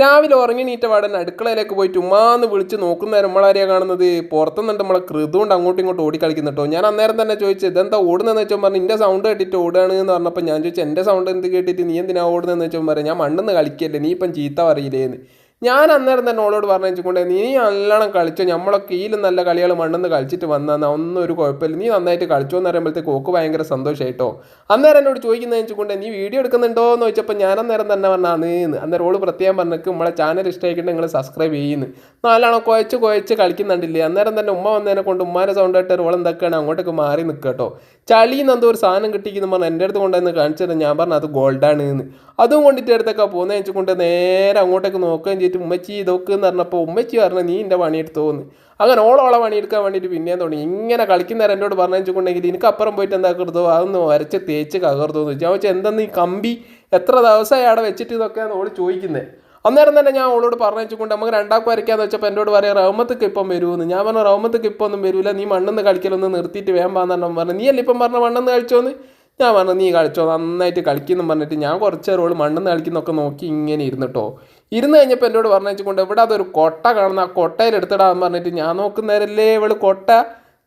രാവിലെ ഉറങ്ങി നീറ്റ പാടൻ അടുക്കളയിലേക്ക് പോയിട്ട് ഉമ്മാന്ന് വിളിച്ച് നോക്കുന്ന നമ്മളാരെയാ കാണുന്നത്? പുറത്തുനിന്നുണ്ട് നമ്മളെ കൃതുകൊണ്ട് അങ്ങോട്ടും ഇങ്ങോട്ടും ഓടി കേട്ടോ ഞാൻ അന്നേരം തന്നെ ചോദിച്ചു ഇതെന്താ ഓടുന്നതെന്ന് വെച്ചാൽ പറഞ്ഞു എന്റെ സൗണ്ട് കേട്ടിട്ട് ഓടുകയാണ് എന്ന് പറഞ്ഞപ്പോൾ ഞാൻ ചോദിച്ചു എന്റെ സൗണ്ട് എന്ത് കേട്ടിട്ട്? നീ എന്തിനാ ഓടുന്നതെന്ന് വെച്ചാൽ പറയാം. ഞാൻ മണ്ണെന്ന് കളിക്കല്ലേ നീ ഇപ്പം ചീത്ത പറയില്ലേന്ന്. ഞാൻ അന്നേരം തന്നെ ഓളോട് പറഞ്ഞു വെച്ചുകൊണ്ട് നീ നല്ലോണം കളിച്ചോ നമ്മളൊക്കെ കീയിലും നല്ല കളികൾ മണ്ണെന്ന് കളിച്ചിട്ട് വന്നാ ഒന്നും ഒരു കുഴപ്പമില്ല. നീ നന്നായിട്ട് കളിച്ചോ എന്ന് പറയുമ്പോഴത്തേക്ക് ഓക്ക് ഭയങ്കര സന്തോഷമായിട്ടോ അന്നേരം എന്നോട് ചോദിക്കുന്നത് വെച്ചുകൊണ്ട് നീ വീഡിയോ എടുക്കുന്നുണ്ടോ? എന്ന് ചോദിച്ചപ്പോൾ ഞാൻ അന്നേരം തന്നെ പറഞ്ഞാണ് അന്നേരം ഓൾ പ്രത്യേകം പറഞ്ഞിട്ട് നമ്മളെ ചാനൽ ഇഷ്ടമായിക്കിട്ട് നിങ്ങൾ സബ്സ്ക്രൈബ് ചെയ്യുന്നു. നാലാണോ കുഴച്ച് കുഴച്ച് കളിക്കുന്നുണ്ടില്ലേ? അന്നേരം തന്നെ ഉമ്മ വന്നതിനെ കൊണ്ട് ഉമ്മാരെ സൗണ്ട് ആയിട്ട് ഓൾ എന്തൊക്കെയാണ് അങ്ങോട്ടേക്ക് മാറി നിൽക്കുക കേട്ടോ ചളിന്ന് എന്തോ ഒരു സാധനം കിട്ടിക്കുന്നു പറഞ്ഞാൽ എന്റെ അടുത്ത് കൊണ്ടുവന്ന് കാണിച്ചത് ഞാൻ പറഞ്ഞു അത് ഗോൾഡാണ് എന്ന് അതും കൊണ്ടിട്ട് അടുത്തൊക്കെ പോകുന്നത് വെച്ചുകൊണ്ട് നേരെ അങ്ങോട്ടേക്ക് നോക്കുകയും ചെയ്തിട്ട് ഉമ്മച്ചി ഇതൊക്കെ എന്ന് പറഞ്ഞപ്പോൾ ഉമ്മച്ചി പറഞ്ഞു നീ എന്റെ പണിയെടുത്ത് പോകുന്നു അങ്ങനെ ഓളോളെ പണിയെടുക്കാൻ വേണ്ടിയിട്ട് പിന്നെയും തുടങ്ങി. ഇങ്ങനെ കളിക്കുന്നേരം എന്നോട് പറഞ്ഞു വെച്ചിട്ടുണ്ടെങ്കിൽ എനിക്ക് അപ്പുറം പോയിട്ട് എന്താ കരുതോ അതൊന്ന് വരച്ച് തേച്ച് കകർത്തോന്ന് വെച്ചാൽ വെച്ചാൽ എന്തെന്ന് ഈ കമ്പി എത്ര ദിവസമായി അവിടെ വെച്ചിട്ട് ഇതൊക്കെയാണ് ഓൾ ചോദിക്കുന്നത് അന്നേരം തന്നെ ഞാൻ ഓളോട് പറഞ്ഞു വെച്ചുകൊണ്ട് നമുക്ക് രണ്ടാക്കും വരയ്ക്കാന്ന് വെച്ചപ്പോൾ എന്നോട് പറയാം റഹമത്തേക്ക് ഇപ്പം വരുമെന്ന് ഞാൻ പറഞ്ഞു റഹമത്തേക്ക് ഇപ്പം ഒന്നും വരില്ല നീ മണ്ണെന്ന് കളിക്കലൊന്ന് നിർത്തിയിട്ട് വേമ്പാന്നെണ്ണം പാന്നു പറഞ്ഞു നീ അല്ലേ ഇപ്പം പറഞ്ഞ മണ്ണെന്ന് കളിച്ചോന്ന്? ഞാൻ പറഞ്ഞു നീ കളിച്ചോ നന്നായിട്ട് കളിക്കുന്നു പറഞ്ഞിട്ട് ഞാൻ കുറച്ച് ഓൾ മണ്ണെന്ന് കളിക്കുന്നൊക്കെ നോക്കി ഇങ്ങനെ ഇരുന്നിട്ടോ ഇരുന്ന് കഴിഞ്ഞപ്പോൾ എന്നോട് പറഞ്ഞു വെച്ചുകൊണ്ട് ഇവിടെ അതൊരു കൊട്ട കാണുന്ന? ആ കൊട്ടയിൽ എടുത്തിടാന്ന് പറഞ്ഞിട്ട് ഞാൻ നോക്കുന്നേരല്ലേ ഇവൾ കൊട്ട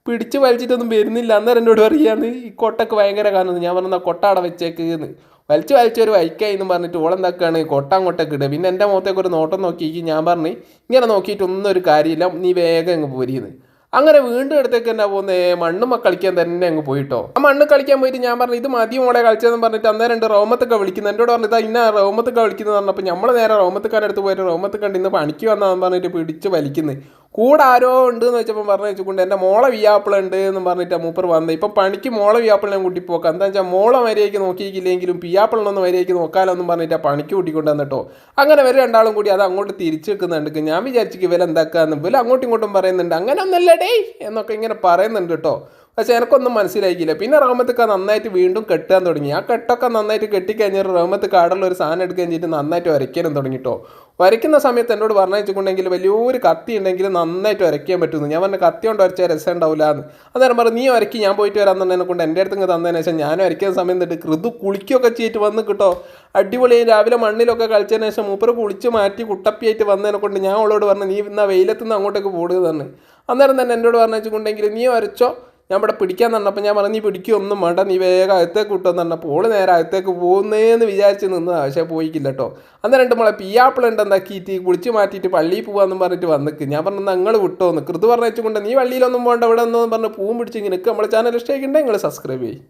പിടിച്ച് വലിച്ചിട്ടൊന്നും വരുന്നില്ല. അന്നേരം എന്നോട് പറയുകയാണ് ഈ കൊട്ടക്ക് ഭയങ്കര കാണുന്നു. ഞാൻ പറഞ്ഞു "ആ കൊട്ട അവിടെ വെച്ചേക്ക് എന്ന്. വലിച്ചു വലിച്ചൊരു വൈക്കായി എന്ന് പറഞ്ഞിട്ട് ഓളെന്താക്കാണ് കൊട്ട അങ്ങോട്ടേക്ക് ഇടുക പിന്നെ എന്റെ മുഖത്തേക്ക് ഒരു നോട്ടം നോക്കി ഞാൻ പറഞ്ഞു ഇങ്ങനെ നോക്കിയിട്ടൊന്നും ഒരു കാര്യമില്ല. നീ വേഗം അങ്ങ് പോരിയെന്ന് അങ്ങനെ വീണ്ടും അടുത്തേക്ക് എന്നാ പോകുന്നത് മണ്ണുമ്മ കളിക്കാൻ തന്നെ അങ്ങ് പോയിട്ടോ. ആ മണ്ണ് കളിക്കാൻ പോയിട്ട് ഞാൻ പറഞ്ഞു ഇത് മതി മോളെ കളിച്ചതെന്ന് പറഞ്ഞിട്ട് അന്നേരം രണ്ട് റോമത്തൊക്കെ വിളിക്കുന്നത് എന്നോട് പറഞ്ഞു ഇതാ ഇന്ന റോമത്തൊക്കെ വിളിക്കുന്നത് പറഞ്ഞപ്പോൾ നമ്മൾ നേരെ റോമത്തുകാരുടെ അടുത്ത് പോയിട്ട് റോമത്ത് കണ്ട് ഇന്ന് പണിക്ക് വന്നതെന്ന് പറഞ്ഞിട്ട് പിടിച്ച് വലിക്കുന്നത് കൂടെ ആരോ ഉണ്ട് എന്ന് വെച്ചപ്പോൾ പറഞ്ഞു വെച്ചുകൊണ്ട് എന്റെ മോളെ വിയാപ്പിള ഉണ്ട് എന്ന് പറഞ്ഞിട്ട് മൂപ്പർ വന്നത്. ഇപ്പം പണിക്ക് മോളെ വിയാപ്പിളിനെ കൂട്ടി പോക്കാം എന്താ വെച്ചാൽ മോളെ മര്യാദയ്ക്ക് നോക്കിയില്ലെങ്കിലും പിയാപ്പിളിനൊന്ന് മര്യാദയ്ക്ക് നോക്കാലൊന്നും പറഞ്ഞിട്ട് പണിക്ക് കൂട്ടിക്കൊണ്ട് വന്നിട്ടോ അങ്ങനെ വരെ രണ്ടാളും കൂടി അത് അങ്ങോട്ട് തിരിച്ചു വെക്കുന്നുണ്ട് ഞാൻ വിചാരിച്ചു ഇവൽ എന്താക്കാന്ന് ഇവൽ അങ്ങോട്ടും ഇങ്ങോട്ടും പറയുന്നുണ്ട്. അങ്ങനെ ഒന്നല്ലേ ഡേ എന്നൊക്കെ ഇങ്ങനെ പറയുന്നുണ്ട് കേട്ടോ. പക്ഷേ എനക്കൊന്നും മനസ്സിലായിക്കില്ല. പിന്നെ റഹ്മത്തൊക്കെ നന്നായിട്ട് വീണ്ടും കെട്ടാൻ തുടങ്ങി. ആ കെട്ടൊക്കെ നന്നായിട്ട് കെട്ടിക്കഴിഞ്ഞാൽ റഹ്മത്ത് കാടുള്ള ഒരു സാധനം എടുക്കുകയും ചെയ്തിട്ട് നന്നായിട്ട് വരയ്ക്കാനും തുടങ്ങിട്ടോ. വരയ്ക്കുന്ന സമയത്ത് എന്നോട് പറഞ്ഞു വലിയൊരു കത്തി ഉണ്ടെങ്കിൽ നന്നായിട്ട് വരയ്ക്കാൻ പറ്റുന്നു. ഞാൻ പറഞ്ഞ കത്തി കൊണ്ട് വരച്ചാൽ രസം ഉണ്ടാവില്ല എന്ന് അന്നേരം പറഞ്ഞു നീ വരയ്ക്ക് ഞാൻ പോയിട്ട് വരാൻ തന്നെ കൊണ്ട് എന്റെ അടുത്ത് തന്നതിന് ശേഷം ഞാൻ വരയ്ക്കുന്ന സമയം തൊട്ട് കൃതു കുളിക്കുകയൊക്കെ ചെയ്തിട്ട് വന്ന് കിട്ടോ. അടിപൊളിയായി രാവിലെ മണ്ണിലൊക്കെ കളിച്ചതിന് ശേഷം മൂപ്പര് കുളിച്ച് മാറ്റി കുട്ടപ്പിയായിട്ട് വന്നതിനെ കൊണ്ട് ഞാൻ അവളോട് പറഞ്ഞു നീ ഇന്നാ വെയിലത്ത് നിന്ന് അങ്ങോട്ടേക്ക് പോടുക തന്നെ അന്നേരം തന്നെ എന്നോട് പറഞ്ഞു വെച്ചിട്ടുണ്ടെങ്കിൽ നീ വരച്ചോ ഞാൻ ഇവിടെ പിടിക്കാൻ തന്നപ്പോൾ ഞാൻ പറഞ്ഞു നീ പിടിക്കൊന്നും വേണ്ട നീ വേഗം അകത്തേക്ക് വിട്ടെന്ന് പറഞ്ഞപ്പോൾ ഓൾ നേരെ അകത്തേക്ക് പോകുന്നേന്ന് വിചാരിച്ച് നിന്ന് പക്ഷേ പോയിക്കില്ല കേട്ടോ. അന്ന് രണ്ട് മോളെ പിയാപ്പിൾ ഉണ്ട് എന്താക്കിയിട്ട്? കുളിച്ച് മാറ്റിയിട്ട് പള്ളിയിൽ പോകാമെന്നും പറഞ്ഞിട്ട് വന്നിക്ക്. ഞാൻ പറഞ്ഞു നിങ്ങൾ വിട്ടോന്ന്. കൃത് പറഞ്ഞു വെച്ചുകൊണ്ട് നീ വള്ളിയിലൊന്നും പോകണ്ട ഇവിടെ ഒന്നും പറഞ്ഞ് പൂവും പിടിച്ച് ഇങ്ങനെ നിൽക്കുക നമ്മളെ ചാനൽ ഇഷ്ടമായിട്ടുണ്ടെങ്കിൽ നിങ്ങൾ സബ്സ്ക്രൈബ് ചെയ്യും.